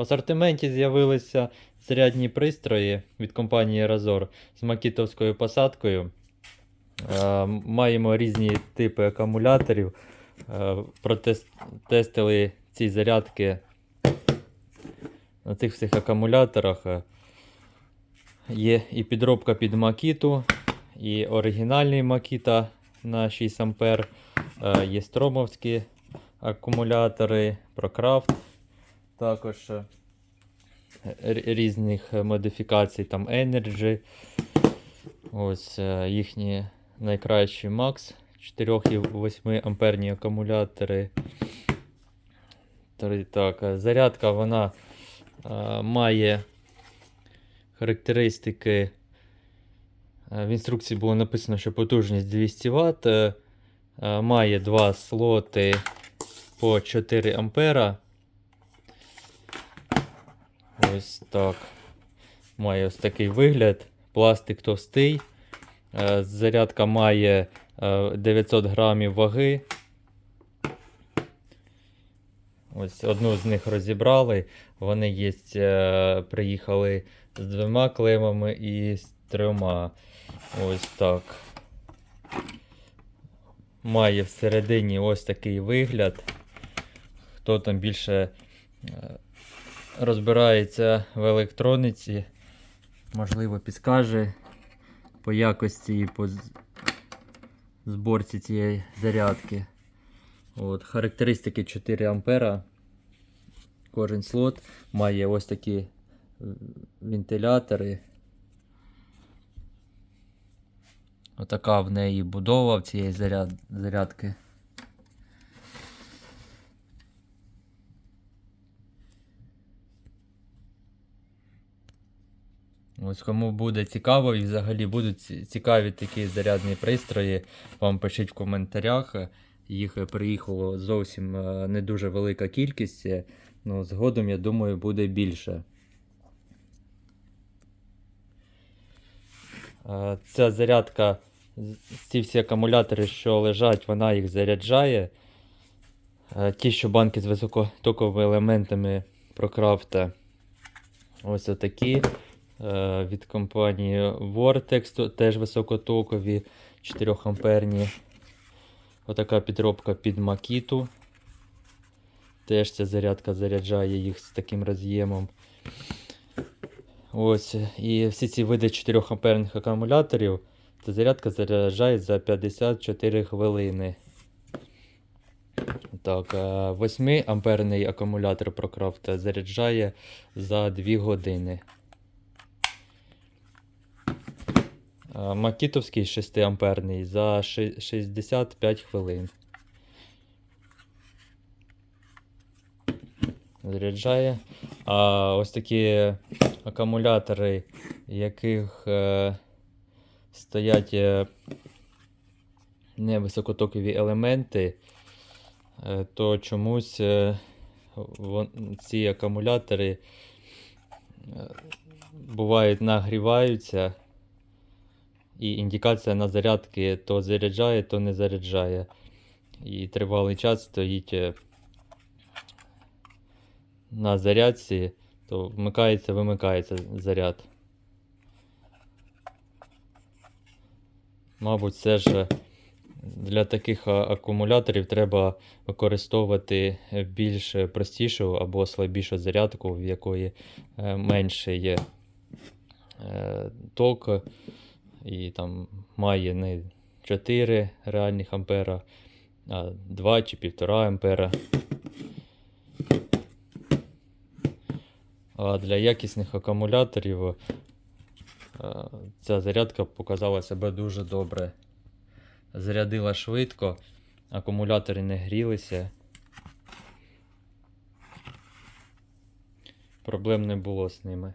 В асортименті з'явилися зарядні пристрої від компанії Razor з макітовською посадкою. Е, Маємо різні типи акумуляторів. Е, Протестили ці зарядки на цих всіх акумуляторах. Е, Є і підробка під Макіту, і оригінальний Макіта на 6 А. Є стромовські акумулятори, ProCraft також е, різних модифікацій, там Energy. Ось е, їхні найкращі Max 4 і 8 амперні акумулятори. Так, е, зарядка вона е, має характеристики. В інструкції було написано, що потужність 200 Вт. Має два слоти по 4 ампера. Ось так. Має ось такий вигляд. Пластик товстий. Е, Зарядка має е, 900 грамів ваги. Ось одну з них розібрали. Вони є, е, приїхали з двома клемами і з трьома. Ось так. Має всередині ось такий вигляд. Хто там більше е, розбирається в електрониці, можливо, підскаже по якості і по зборці цієї зарядки. От, характеристики 4 ампера. Кожен слот має ось такі е, вентилятори. Отака в неї будова в цієї заряд... зарядки. Ось кому буде цікаво і взагалі будуть цікаві такі зарядні пристрої, вам пишіть в коментарях. Їх приїхало зовсім е, не дуже велика кількість. е, Ну, згодом, я думаю, буде більше. Е, Ця зарядка, ці всі акумулятори, що лежать, вона їх заряджає. Ті, що банки з високотоковими елементами ProCraft. Ось отакі. Е, Від компанії Vortex, теж високотокові 4 амперні. Отака підробка під Макіту. Теж ця зарядка заряджає їх з таким роз'ємом. Ось. І всі ці види 4 амперних акумуляторів. Ця зарядка заряджає за 54 хвилини. Так, 8 амперний акумулятор ProCraft заряджає за 2 години. А, Макітовський 6 амперний за 65 хвилин. Заряджає. А ось такі акумулятори, яких е, стоять е, невисокотокові елементи, е, то чомусь е, вон- ці акумулятори е, бувають нагріваються. І індикація на зарядки то заряджає, то не заряджає. І тривалий час стоїть е, на зарядці, то вмикається, вимикається заряд. Мабуть, це ж для таких акумуляторів треба використовувати більш простішу або слабішу зарядку, в якої е, менше е, ток і там має не 4 реальних ампера, а 2 чи 1,5 ампера. А для якісних акумуляторів е, ця зарядка показала себе дуже добре. Зарядила швидко, акумулятори не грілися. Проблем не було з ними.